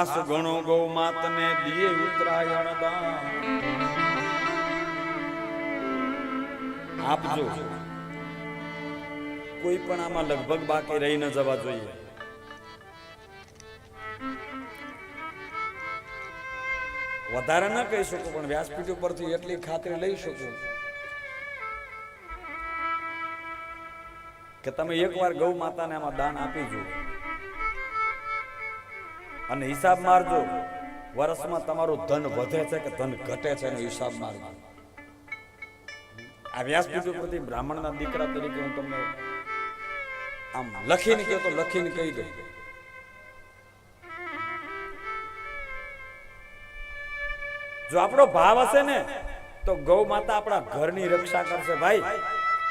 ઘાસ ગણો ગૌ માતને દિયે ઉત્તરાયણ દાન. આપજો કોઈ પણ આમાં લગભગ બાકી રહી ન જવા જોઈએ. વધારે ન કહી શકું, પણ વ્યાસપીઠ ઉપરથી એટલી ખાતરી લઈ શકું કે તમે એકવાર ગૌ માતાને આમાં દાન આપી જો અને હિસાબ મારજો. વર્ષમાં તમારું ધન વધે છે કે ધન ઘટે છે એનો હિસાબ મારજો. આ વ્યાસપીઠ ઉપરથી બ્રાહ્મણના દીકરા તરીકે હું તમને આમ લખીને કહ્યું તો લખીને કહી દઉં. જો આપણો ભાવ હશે ને, તો ગૌ માતા આપણા ઘરની રક્ષા કરશે. ભાઈ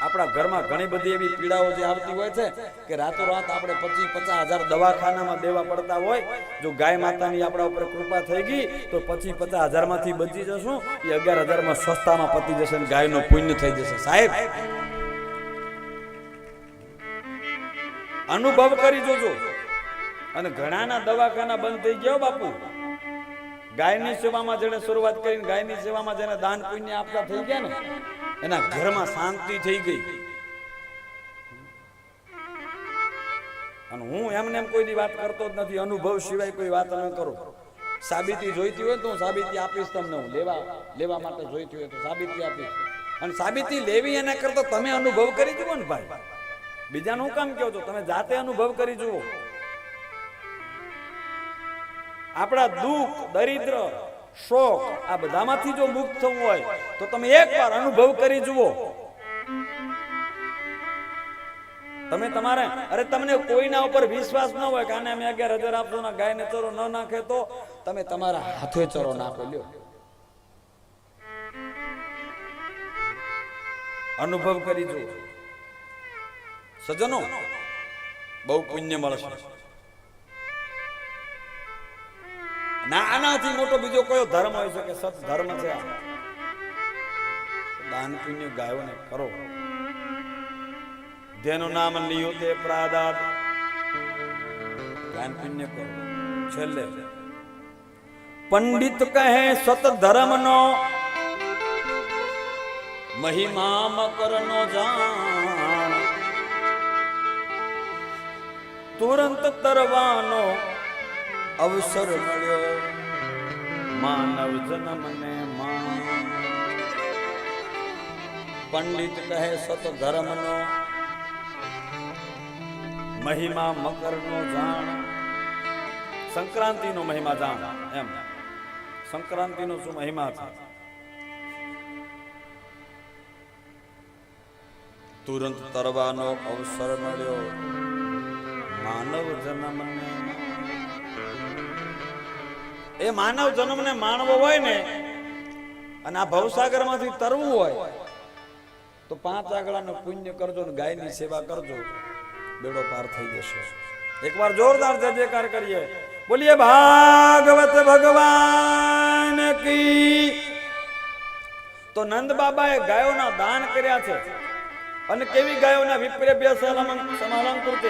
આપણા ઘરમાં ઘણી બધી એવી પીડાઓ જે આવતી હોય છે કે રાતોરાત આપણે પચીસ પચાસ હજાર દવાખાનામાં દેવા પડતા હોય, જો ગાય માતાની આપણા ઉપર કૃપા થઈ ગઈ, તો પચીસ પચાસ હજારમાંથી બચી જશું. એ અગિયાર હજારમાં સસ્તામાં પતી જશે અને ગાયનો પુણ્ય થઈ જશે. સાહેબ, અનુભવ કરી જોજો. અને ઘણાના દવાખાના બંધ થઈ ગયા બાપુ. ગાયની સેવામાં જેને શરૂઆત કરીને ગાયની સેવામાં જેને દાન પુણ્ય આપતા થઈ ગયા ને એના ઘરમાં શાંતિ થઈ ગઈ. અને હું એમને એમ કોઈ વાત કરતો જ નથી, અનુભવ સિવાય કોઈ વાત ન કરું. સાબિતી જોઈતી હોય તો હું સાબિતી આપીશ તમને, હું લેવા લેવા માટે જોઈતી હોય તો સાબિતી આપીશ. અને સાબિતી લેવી એના કરતા તમે અનુભવ કરી જુઓ ને ભાઈ. બીજાનું હું કામ કહો છો તમે જાતે અનુભવ કરી જુઓ. આપણા દુઃખ, દરિદ્ર શોક આ બધામાંથી જો મુક્ત થવું હોય, તો તમે એકવાર અનુભવ કરી જુઓ. તમે તમારે, અરે તમને કોઈના ઉપર વિશ્વાસ ન હોય કે આને અમે અગિયાર હજાર આપશો ને ગાયને ચરો ન નાખે તો તમે તમારા હાથે ચરો નાખો, લ્યો. અનુભવ કરી જુઓ. સજનો બહુ પુણ્ય મળશે. ના મોટો બીજો કયો ધર્મ હોય શકે? સત ધર્મ છે દાન પુણ્ય ગાયોને કરો. જેનું નામ લિયો તે પ્રાદાત. દાન પુણ્ય કરો. છેલ્લે. પંડિત કહે સત ધર્મનો મહિમા મકરનો જાણ. તુરંત તરવાનો અવસર મળ્યો. માનવ જન્મને માં પંડિત કહે સત ધર્મનો. મહિમા મકરનો જાણ. સંક્રાંતિનો મહિમા જાણ, એમ. સંક્રાંતિનો શું મહિમા છે? તુરંત તરવાનો અવસર મળ્યો. માનવ જન્મને એ માનવ જન્મને માણવો હોય ને, અને આ ભવસાગરમાંથી તરવું હોય, તો પાંચ આગળાનું પુણ્ય કરજો ને ગાયની સેવા કરજો. બેડો પાર થઈ જશે. એકવાર જોરદાર જય જયકાર કરીએ. બોલીએ, ભાગવત ભગવાન કી. તો નંદ બાબાએ ગાયોના દાન કર્યા છે. અને કેવી ગાયોના વિપ્રેભ્ય સમાલંકૃત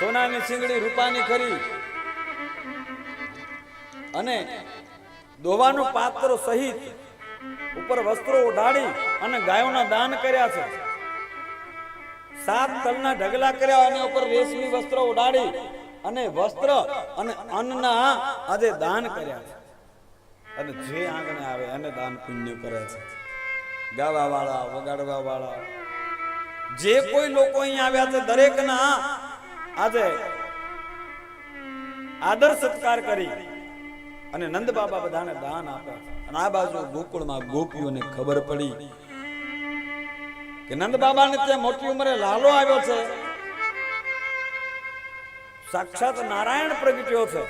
સોનાની સિંગડી રૂપાની ખરી. અને દોવાનું પાત્ર સહિત ઉપર વસ્ત્રો ઉડાડી અને ગાયોના દાન કર્યા છે. સાત તલના ઢગલા કર્યા અને ઉપર રેશમી વસ્ત્રો ઉડાડી અને વસ્ત્ર અને અન્નના આજે દાન કર્યા છે. અને જે આંગણે આવે એને દાન પુણ્ય કરે છે. ગાવા વાળા વગાડવા વાળા જે કોઈ લોકો અહીંયા આવ્યા છે, દરેકના આજે આદર સત્કાર કરી અને નંદ બાબા બધાને દાન આપે. અને આ બાજુ ગોકુળમાં ગોપીઓને ખબર પડી કે નંદ બાબાને ત્યાં મોટી ઉંમરે લાલો આવ્યો છે. સાક્ષાત નારાયણ પ્રગટ્યો છે.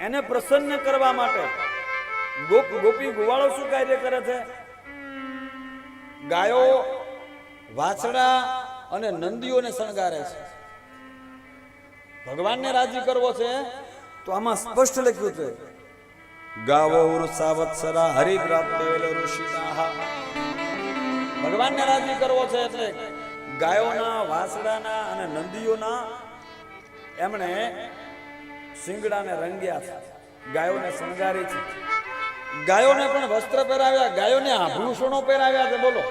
એને પ્રસન્ન કરવા માટે ગોપ ગોપી ગોવાળો શું કાર્ય કરે છે? ગાયો, વાછડા અને નંદીઓને શણગારે છે. ભગવાનને રાજી કરવો છે તો આમાં સ્પષ્ટ લખ્યું છે. ગાવો વૃષાવત્સરા હરિભ્રાતેલ ઋષિનાહ. ભગવાનને રાજી કરવો છે એટલે ગાયોના વાસડાના અને નંદીઓના એમણે શિંગડાને રંગ્યા છે. ગાયોને શણગારી છે. ગાયોને પણ વસ્ત્ર પહેરાવ્યા ગાયોને આભૂષણો પહેરાવ્યા છે બોલો.